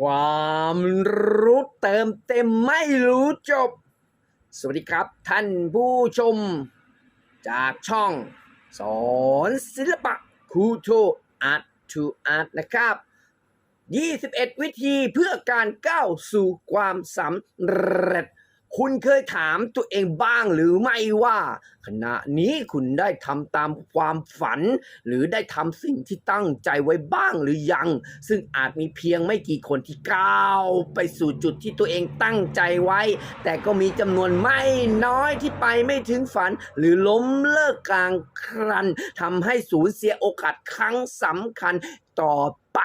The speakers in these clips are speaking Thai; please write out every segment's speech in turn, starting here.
ความรู้เติมเต็มไม่รู้จบ สวัสดีครับท่านผู้ชม จากช่อง สอนศิลปะคูโทอาร์ตทูอาร์ตนะครับ 21 วิธีเพื่อการก้าวสู่ความสำเร็จ คุณเคยถามตัวเองบ้างหรือไม่ว่า ขณะนี้คุณได้ทำตามความฝัน หรือได้ทำสิ่งที่ตั้งใจไว้บ้างหรือยัง ซึ่งอาจมีเพียงไม่กี่คนที่ก้าวไปสู่จุดที่ตัวเองตั้งใจไว้ แต่ก็มีจำนวนไม่น้อยที่ไปไม่ถึงฝัน หรือล้มเลิกกลางคันทำให้สูญเสียโอกาสครั้งสำคัญต่อไป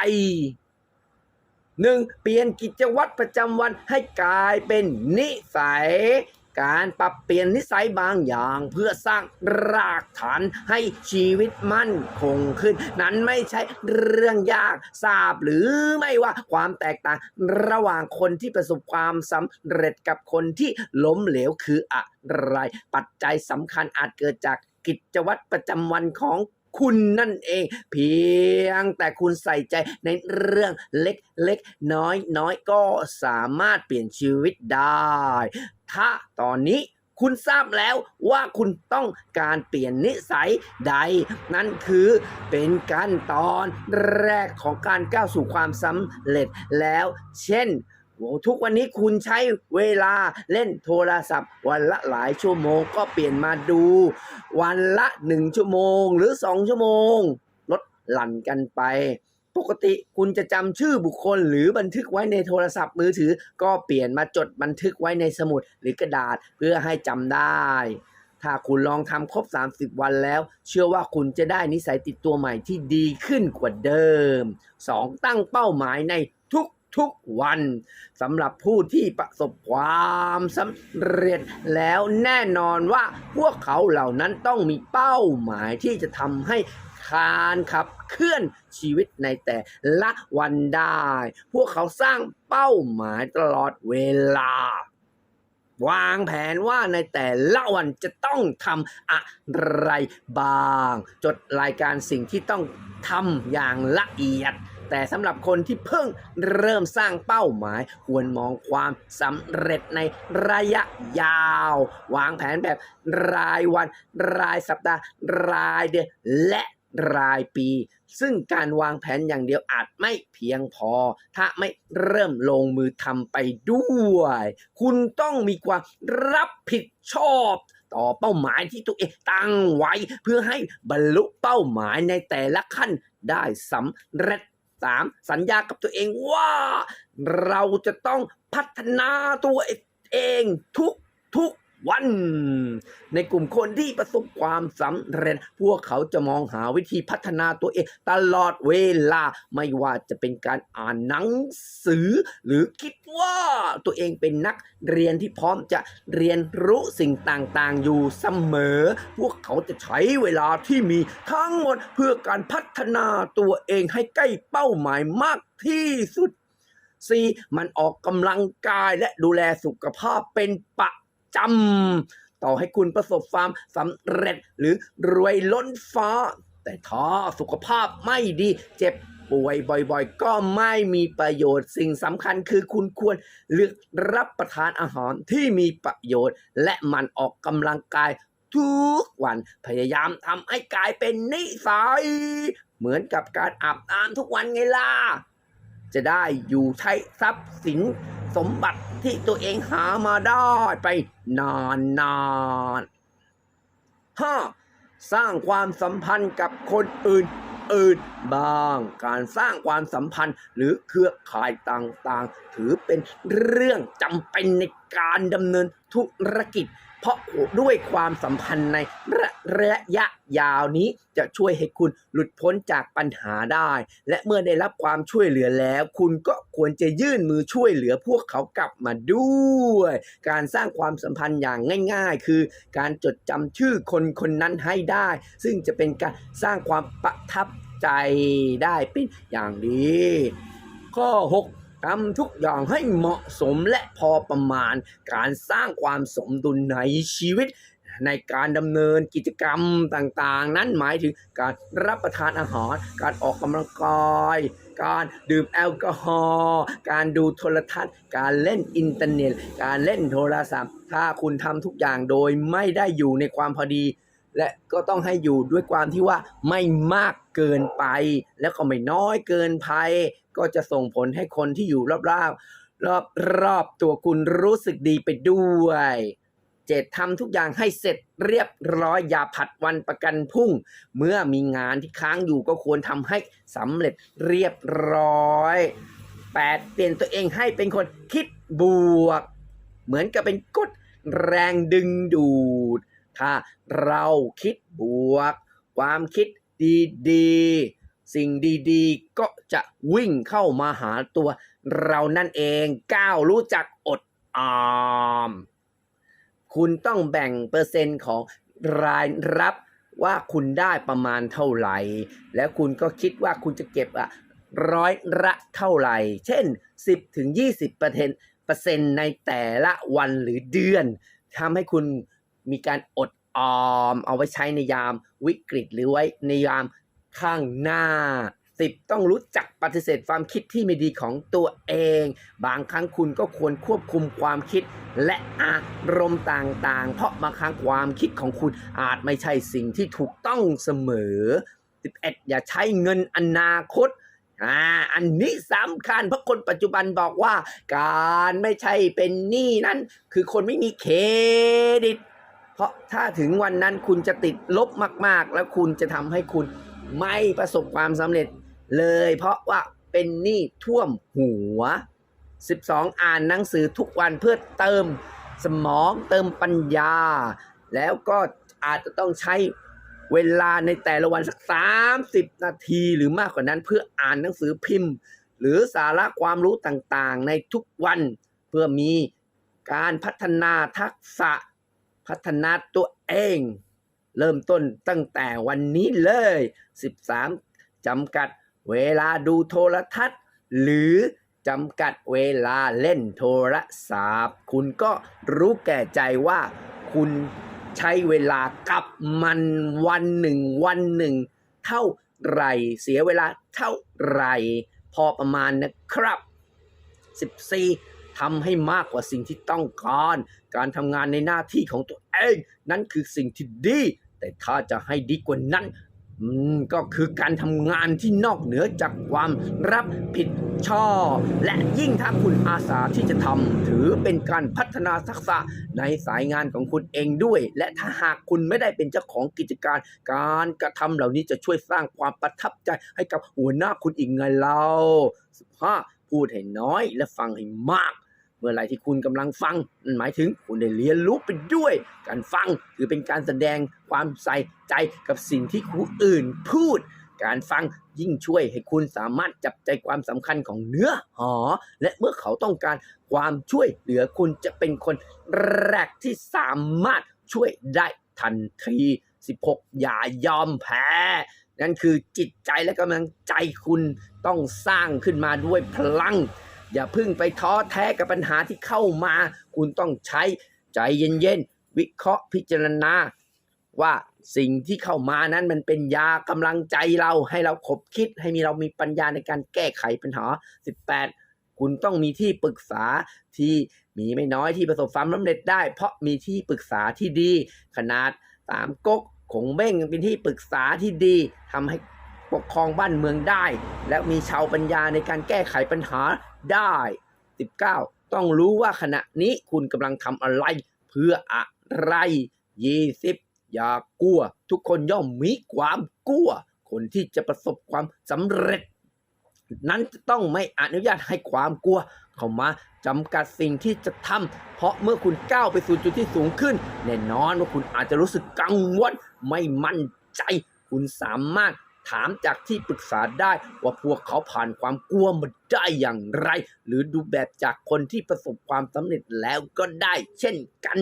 หนึ่งเปลี่ยนกิจวัตรประจำวันให้กลายเป็นนิสัย การปรับเปลี่ยนนิสัยบางอย่างเพื่อสร้างรากฐานให้ชีวิตมั่นคงขึ้น นั้นไม่ใช่เรื่องยากทราบหรือไม่ว่าความแตกต่างระหว่างคนที่ประสบความสำเร็จกับคนที่ล้มเหลวคืออะไร ปัจจัยสำคัญอาจเกิดจากกิจวัตรประจำวันของ คุณนั่นเอง เพียงแต่คุณใส่ใจในเรื่องเล็กเล็กน้อยน้อยก็สามารถเปลี่ยนชีวิตได้ ถ้าตอนนี้คุณทราบแล้วว่าคุณต้องการเปลี่ยนนิสัยใด นั่นคือเป็นขั้นตอนแรกของการก้าวสู่ความสำเร็จแล้ว เช่น โอ้ทุกวันนี้คุณใช้เวลาเล่นโทรศัพท์ วันละหลายชั่วโมงก็เปลี่ยนมาดู วันละหนึ่งชั่วโมงหรือสองชั่วโมง ลดหลั่นกันไป ปกติคุณจะจำชื่อบุคคลหรือบันทึกไว้ในโทรศัพท์มือถือ ก็เปลี่ยนมาจดบันทึกไว้ในสมุดหรือกระดาษเพื่อให้จำได้ ถ้าคุณลองทำครบ 30 วันแล้ว เชื่อว่าคุณจะได้นิสัยติดตัวใหม่ที่ดีขึ้นกว่าเดิม 2. ตั้งเป้าหมายในทุก ทุกวันสำหรับผู้ที่ประสบความสำเร็จแล้วแน่นอนว่าพวกเขาเหล่านั้นต้องมีเป้าหมายที่จะทำให้การขับเคลื่อนชีวิตในแต่ละวันได้ พวกเขาสร้างเป้าหมายตลอดเวลา วางแผนว่าในแต่ละวันจะต้องทำอะไรบ้าง จดรายการสิ่งที่ต้องทำอย่างละเอียด แต่สำหรับคนที่เพิ่งเริ่มสร้างเป้าหมาย ควรมองความสำเร็จในระยะยาว วางแผนแบบรายวัน รายสัปดาห์ รายเดือนและรายปี ซึ่งการวางแผนอย่างเดียวอาจไม่เพียงพอ ถ้าไม่เริ่มลงมือทำไปด้วย คุณต้องมีความรับผิดชอบต่อเป้าหมายที่ตัวเองตั้งไว้ เพื่อให้บรรลุเป้าหมายในแต่ละขั้นได้สำเร็จ 3. สัญญากับตัวเองว่า เราจะต้องพัฒนาตัวเองทุกทุก วัน ในกลุ่มคนที่ประสบความสำเร็จ พวกเขาจะมองหาวิธีพัฒนาตัวเอง ตลอดเวลาไม่ว่าจะเป็นการอ่านหนังสือ หรือคิดว่าตัวเองเป็นนักเรียนที่พร้อมจะเรียนรู้สิ่งต่างๆ อยู่เสมอ พวกเขาจะใช้เวลาที่มีทั้งหมดเพื่อการพัฒนาตัวเองให้ใกล้เป้าหมายมากที่สุด 4. มันออกกำลังกายและดูแลสุขภาพเป็นประ จำ ต่อให้คุณประสบความสำเร็จหรือรวยล้นฟ้า แต่ถ้าสุขภาพไม่ดีเจ็บป่วยบ่อยๆ ก็ไม่มีประโยชน์ สิ่งสำคัญคือคุณควรเลือกรับประทานอาหารที่มีประโยชน์ และมันออกกำลังกายทุกวันพยายามทำให้กลายเป็นนิสัย เหมือนกับการอาบน้ำทุกวันไงล่ะ จะได้อยู่ใช้ทรัพย์สิน สมบัติที่ตัวเองหามาได้ไปนานนานๆห้าสร้างความสัมพันธ์กับคนอื่นอื่นบ้าง การสร้างความสัมพันธ์หรือเครือข่ายต่างๆ ถือเป็นเรื่องจำเป็นในการดำเนินธุรกิจ เพราะด้วยความสัมพันธ์ในระระยะยาวนี้จะช่วยให้คุณหลุดพ้นจากปัญหาได้ และเมื่อได้รับความช่วยเหลือแล้ว คุณก็ควรจะยื่นมือช่วยเหลือพวกเขากลับมาด้วย การสร้างความสัมพันธ์อย่างง่าย ๆ คือการจดจำชื่อคนคนนั้นให้ได้ ซึ่งจะเป็นการสร้างความประทับใจได้เป็นอย่างดี ข้อ 6 ทำทุกอย่างให้เหมาะสมและพอประมาณ การสร้างความสมดุลในชีวิตในการดำเนินกิจกรรมต่างๆ นั้นหมายถึงการรับประทานอาหาร การออกกำลังกาย การดื่มแอลกอฮอล์ การดูโทรทัศน์ การเล่นอินเทอร์เน็ต การเล่นโทรศัพท์ ถ้าคุณทำทุกอย่างโดยไม่ได้อยู่ในความพอดี และก็ต้องให้อยู่ด้วยความที่ว่าไม่มากเกินไป แล้วก็ไม่น้อยเกินไปก็จะส่งผลให้คนที่อยู่รอบๆรอบรอบๆตัวคุณรู้สึกดีไปด้วย เจตทำทุกอย่างให้เสร็จเรียบร้อยอย่าผัดวันประกันพรุ่ง เมื่อมีงานที่ค้างอยู่ก็ควรทำให้สำเร็จเรียบร้อย 8. เปลี่ยนตัวเองให้เป็นคนคิดบวก เหมือนกับเป็นกฎแรงดึงดูด ถ้าเราคิดบวก ความคิดดีๆ สิ่งดีๆ ก็จะวิ่งเข้ามาหาตัว เรานั่นเองก้าวรู้จักอดออม คุณต้องแบ่งเปอร์เซ็นต์ของรายรับว่าคุณได้ประมาณเท่าไหร่ แล้วคุณก็คิดว่าคุณจะเก็บอะร้อยละเท่าไหร่ เช่น 10ถึง20เปอร์เซ็นต์เปอร์เซ็นต์ในแต่ละวันหรือเดือนทำให้คุณ มีการอดออม เอาไว้ใช้ในยามวิกฤตหรือไว้ในยามข้างหน้า10ต้องรู้จักปฏิเสธความคิดที่ไม่ดีของตัวเอง บางครั้งคุณก็ควรควบคุมความคิด และอารมณ์ต่างๆ เพราะบางครั้งความคิดของคุณอาจไม่ใช่สิ่งที่ถูกต้องเสมอ 11 อย่าใช้เงินอนาคตอ่าอันนี้สำคัญเพราะคนปัจจุบันบอกว่า การไม่ใช่เป็นหนี้นั้น คือคนไม่มีเครดิต เพราะถ้าถึงวันนั้นคุณจะติดลบมาก ๆ แล้วคุณจะทำให้คุณไม่ประสบความสำเร็จเลย เพราะว่าเป็นหนี้ท่วมหัว 12 อ่านหนังสือทุกวันเพื่อเติมสมองเติมปัญญา แล้วก็อาจจะต้องใช้เวลาในแต่ละวันสัก 30 นาทีหรือมากกว่านั้นเพื่ออ่านหนังสือพิมพ์ หรือสาระความรู้ต่างๆ ในทุกวันเพื่อมีการพัฒนาทักษะ พัฒนาตัวเอง เริ่มต้นตั้งแต่วันนี้เลย 13จำกัดเวลาดูโทรทัศน์ หรือจำกัดเวลาเล่นโทรศัพท์ คุณก็รู้แก่ใจว่าคุณใช้เวลากับมันวันหนึ่ง วันหนึ่ง เท่าไหร่ เสียเวลาเท่าไหร่ พอประมาณนะครับ 14 ทำให้มากกว่าสิ่งที่ต้องการ การทำงานในหน้าที่ของตัวเอง นั่นคือสิ่งที่ดี แต่ถ้าจะให้ดีกว่านั้นก็คือการทำงานที่นอกเหนือจากความรับผิดชอบ และยิ่งถ้าคุณอาสาที่จะทำถือเป็นการพัฒนาทักษะในสายงานของคุณเองด้วย และถ้าหากคุณไม่ได้เป็นเจ้าของกิจการ การกระทำเหล่านี้จะช่วยสร้างความประทับใจให้กับหัวหน้าคุณอีกไงเล่า15พูดให้น้อยและฟังให้มาก มื่อไรที่คุณกำลังฟังนั่นหมายถึงคุณได้เรียนรู้ไปด้วย การฟังคือเป็นการแสดงความใส่ใจกับสิ่งที่ผู้อื่นพูด การฟังยิ่งช่วยให้คุณสามารถจับใจความสำคัญของเนื้อหาและเมื่อเขาต้องการความช่วยเหลือคุณจะเป็นคนแรกที่สามารถช่วยได้ทันที 16 อย่ายอมแพ้นั่นคือจิตใจและกำลังใจคุณต้องสร้างขึ้นมาด้วยพลัง อย่าพึ่งไปท้อแท้กับปัญหาที่เข้ามา คุณต้องใช้ใจเย็นๆ วิเคราะห์พิจารณา ว่าสิ่งที่เข้ามานั้นมันเป็นยากำลังใจเราให้เราขบคิดให้มีเรามีปัญญาในการแก้ไขปัญหา 18 คุณต้องมีที่ปรึกษาที่มีไม่น้อยที่ประสบความสำเร็จได้ เพราะมีที่ปรึกษาที่ดี ขนาดตามก๊กคงเบ้งยังเป็นที่ปรึกษาที่ดีทำให้ ปกครองบ้านเมืองได้ และมีชาวปัญญาในการแก้ไขปัญหาได้ 19 ต้องรู้ว่าขณะนี้คุณกำลังทำอะไร เพื่ออะไร 20 อย่ากลัว ทุกคนย่อมมีความกลัว คนที่จะประสบความสำเร็จ นั้นจะต้องไม่อนุญาตให้ความกลัว เข้ามาจำกัดสิ่งที่จะทำเพราะเมื่อคุณก้าวไปสู่จุดที่สูงขึ้น แน่นอนว่าคุณอาจจะรู้สึกกังวลไม่มั่นใจ คุณสามารถ ถามจากที่ปรึกษาได้ว่าพวกเขาผ่านความกลัวมาได้อย่างไร หรือดูแบบจากคนที่ประสบความสำเร็จแล้วก็ได้เช่นกัน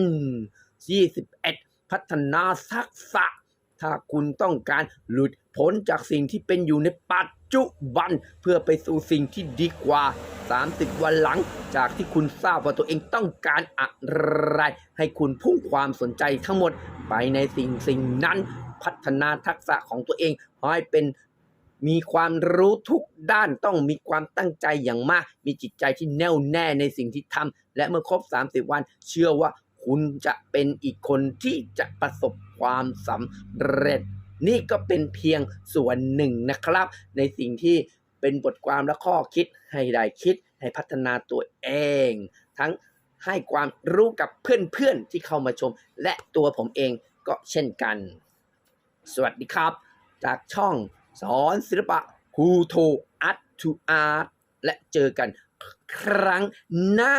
21พัฒนาทักษะ ถ้าคุณต้องการหลุดพ้นจากสิ่งที่เป็นอยู่ในปัจจุบันเพื่อไปสู่สิ่งที่ดีกว่า 30 วันหลัง จากที่คุณทราบว่าตัวเองต้องการอะไร ให้คุณพุ่งความสนใจทั้งหมดไปในสิ่งสิ่งนั้น พัฒนาทักษะของตัวเองให้เป็นมีความรู้ทุกด้านต้องมีความตั้งใจอย่างมาก มีจิตใจที่แน่วแน่ในสิ่งที่ทำและเมื่อครบ 30 วัน เชื่อว่าคุณจะเป็นอีกคนที่จะประสบความสำเร็จ นี่ก็เป็นเพียงส่วนหนึ่งนะครับ ในสิ่งที่เป็นบทความและข้อคิดให้ได้คิดให้พัฒนาตัวเอง ทั้งให้ความรู้กับเพื่อนๆที่เข้ามาชม และตัวผมเองก็เช่นกัน สวัสดีครับ จากช่องสอนศิลปะครูโทอาร์ตทูอาร์ตและเจอกันครั้งหน้า